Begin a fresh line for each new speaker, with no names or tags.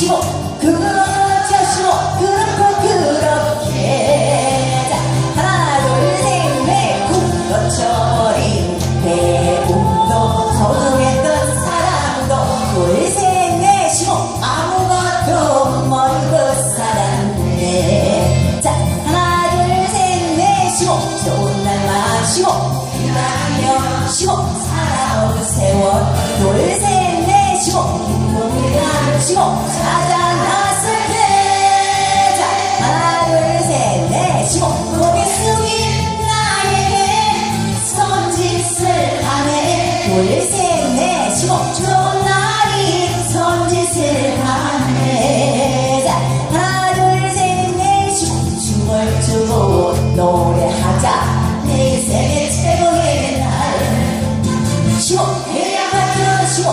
자시고 그자시고 그렇고 그렇게 자 하나 둘셋넷 군것처리 배움도 소중했던 사랑도 둘셋넷 시고 아무것도 멀고 사랑해. 자 하나 둘셋넷 시고 좋은 날 마시고 기다려 시고 살아온 세월 둘셋넷 시고 쉬고 찾아 나설 때자. 하나 둘셋넷 쉬고. 고개 숙인 나에게 손짓을 하네. 둘셋넷 쉬고. 좋은 날이 손짓을 하네. 자 하나 둘셋넷 쉬고. 춤을 추고 노래하자. 내 인생의 최고의 날. 쉬고. 해야 할 때는 쉬고